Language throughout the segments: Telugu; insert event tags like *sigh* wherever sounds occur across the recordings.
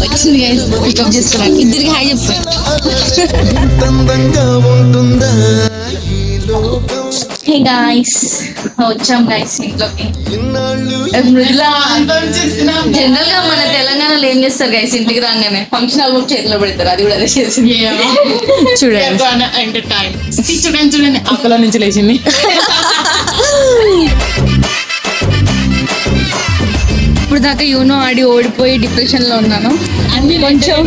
వచ్చింది గైస్ పికప్ చేసుకున్నాను ఇద్దరికి హాయ్ చెప్పాను లోకం హే గాయస్ వచ్చాం గాయస్ ఇంట్లోకి. ఇన్నాళ్ళు మృదుల జనరల్గా మన తెలంగాణలో ఏం చేస్తారు గైస్ ఇంటికి రాగానే ఫంక్షన్ ఆల్బమ్ చేతిలో పెడతారు. అది కూడా అదే చేసింది. *laughs* చూడండి. ఎంటర్టైన్ చూడండి చూడండి అక్కల నుంచి లేచింది. *laughs* దాకా యూనో ఆడి ఓడిపోయి డిప్రెషన్లో ఉన్నాను కొంచెం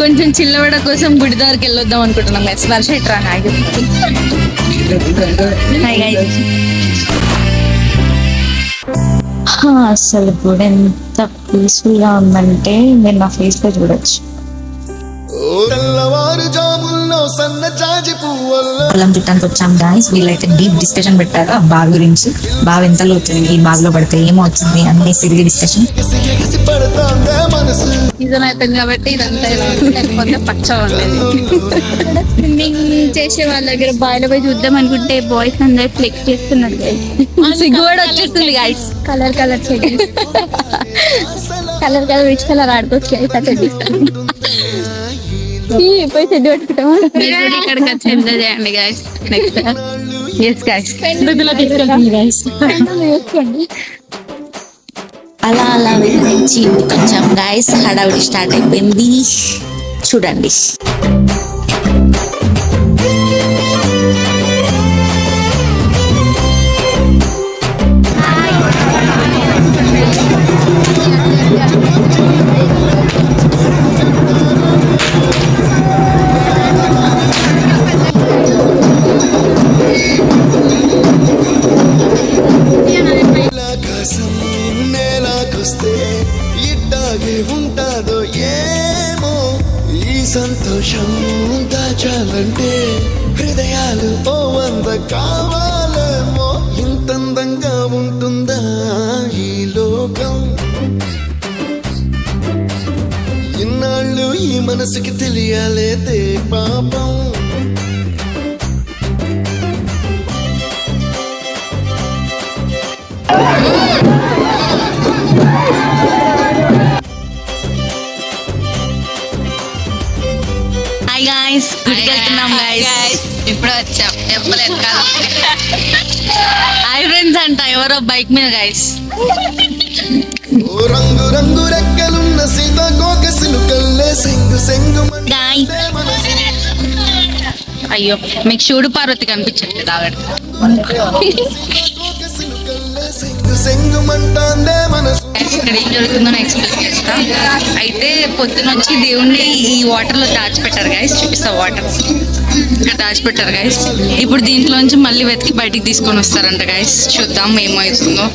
కొంచెం చిల్లవడ కోసం గుడి దగ్గరికి వెళ్ళొద్దాం అనుకుంటున్నాం గైస్ వర్ష ఇట్రా హాయ్ అసలు గుడి ఎంత పీస్ఫుల్గా ఉందంటే మీరు నా ఫేస్లో చూడొచ్చు. పొలం చుట్టానికి వచ్చాం గాయస్ వీళ్ళైతే డీప్ డిస్కషన్ పెట్టారు. ఆ బాగ్ గురించి. బాగా ఎంత అవుతుంది ఈ బాగ్లో పడితే ఏమవుతుంది అన్ని సిరిగి డిస్కషన్ సీజన్ అయిపోయింది కాబట్టి ఇదంతా ఇలా ఉంది. లేకపోతే పచ్చ ఉండేది. స్విమ్మింగ్ చేసే వాళ్ళ దగ్గర బాయిలో పోయి చూద్దాం అనుకుంటే బాయ్స్ అందరు ఫ్లెక్స్ చేస్తున్నారు సిగ్గు కూడా వచ్చేస్తుంది guys colour colour colour colour rich colour ఆడుకోవచ్చు పోయి *laughs* పెట్టుకుంటామా? ఇక్కడికి వచ్చి ఎంజాయ్ చేయండి గాయస్ నెక్స్ట్ ఎస్ గాయస్ అలా అలా వెళ్ళి ఇంటికి వచ్చాం గాయస్ హడావిడి స్టార్ట్ అయిపోయింది. చూడండి. సంతోషం దాచాలంటే హృదయాలు ఓ వంద కావాలేమో ఇంతందంగా ఉంటుందా ఈ లోకం ఇన్నాళ్ళు ఈ మనసుకి తెలియాలేదే పాపం Yeah. గాయస్ గుడికి వెళ్తున్నాం గాయస్ ఇప్పుడు వచ్చాం. ఎక్కాలి హాయ్ ఫ్రెండ్స్ అంట. ఎవరో బైక్ మీద గాయస్ ఓ రంగు రంగు రెక్కలున్న సీతాకోక సిలుకల్లే సెంగు సెంగు గాయస్ అయ్యో మీకు శివుడు పార్వతి కనిపించట్లేదు Guys, ఇక్కడ ఏం జరుగుతుందో ఎక్స్ప్లెయిన్ అయితే పొద్దునొచ్చి దేవుణ్ణి ఈ వాటర్లో దాచిపెట్టారు గైస్ చూపిస్తా వాటర్ ఇక్కడ దాచిపెట్టారు గైస్ ఇప్పుడు దీంట్లోంచి మళ్ళీ వెతికి బయటికి తీసుకొని వస్తారంట గైస్ చూద్దాం ఏమవుతుందో.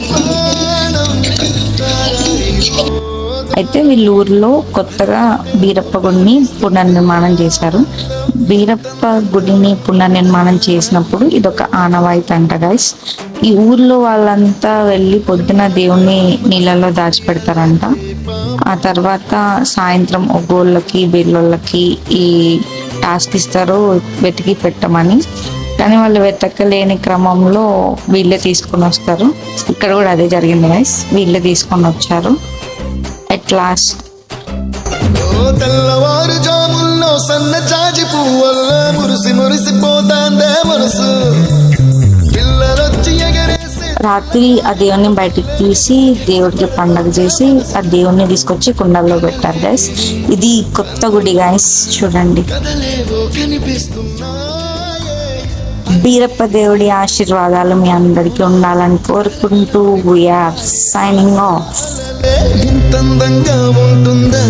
అయితే వీళ్ళ ఊర్లో కొత్తగా బీరప్ప గుడిని పునర్నిర్మాణం చేశారు. బీరప్ప గుడిని పునర్నిర్మాణం చేసినప్పుడు ఇదొక ఆనవాయితీ అంట గైస్ ఈ ఊర్లో వాళ్ళంతా వెళ్ళి పొద్దున దేవుణ్ణి నీళ్ళలో దాచిపెడతారంట. ఆ తర్వాత సాయంత్రం ఒగ్గోళ్ళకి బెల్లోళ్ళకి ఈ టాస్క్ ఇస్తారు వెతికి పెట్టమని. కానీ వాళ్ళు వెతకలేని క్రమంలో వీళ్ళే తీసుకొని వస్తారు. ఇక్కడ కూడా అదే జరిగింది గైస్ వీళ్ళే తీసుకొని వచ్చారు. అట్ లాస్ట్ రాత్రి ఆ దేవుని బయటికి తీసి దేవుడికి పండగ చేసి ఆ దేవుణ్ణి తీసుకొచ్చి కుండల్లో పెట్టారు గైస్ ఇది కొత్త గుడి గైస్ చూడండి. బీరప్ప దేవుడి ఆశీర్వాదాలు మీ అందరికీ ఉండాలని కోరుకుంటూ వీఆర్ సైనింగ్ ఆఫ్ ఉంటుందా